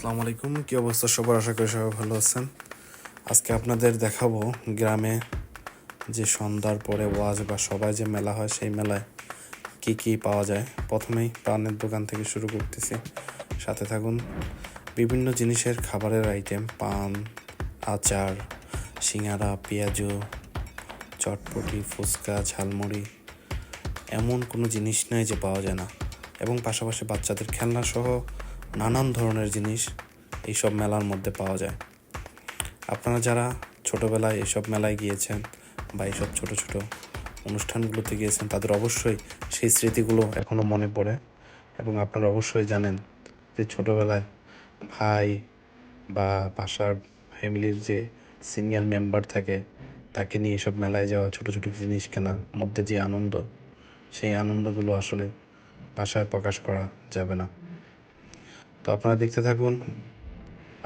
আসসালামু আলাইকুম কি অবস্থা সবার? আশা করি সবাই ভালো আছেন। আজকে আপনাদের দেখাবো গ্রামে যে সন্ধ্যার পরে ওয়াজ বা সবাই যে মেলা হয়, সেই মেলায় কি কি পাওয়া যায়। প্রথমেই পানের দোকান থেকে শুরু করতেছি। সাথে থাকুন। বিভিন্ন জিনিসের খাবারের আইটেম পান, আচার, সিঙ্গারা, পেঁয়াজু, চটপটি, ফুচকা, ঝালমুড়ি, এমন কোনো জিনিস নাই যে পাওয়া যায় না। এবং পাশাপাশি বাচ্চাদের খেলনা সহ নানান ধরনের জিনিস এইসব মেলার মধ্যে পাওয়া যায়। আপনারা যারা ছোটোবেলায় এসব মেলায় গিয়েছেন বা এইসব ছোট ছোট অনুষ্ঠানগুলোতে গিয়েছেন, তাদের অবশ্যই সেই স্মৃতিগুলো এখনও মনে পড়ে এবং আপনারা অবশ্যই জানেন যে ছোটোবেলায় ভাই বা বাসার ফ্যামিলির যে সিনিয়র মেম্বার থাকে, তাকে নিয়ে এসব মেলায় যাওয়া, ছোট ছোট জিনিস কেনার মধ্যে যে আনন্দ, সেই আনন্দগুলো আসলে ভাষায় প্রকাশ করা যাবে না। তো আপনারা দেখতে থাকুন।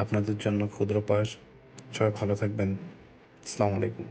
আপনাদের জন্য ক্ষুদ্র পাশ সবাই ভালো থাকবেন। আসসালামু আলাইকুম।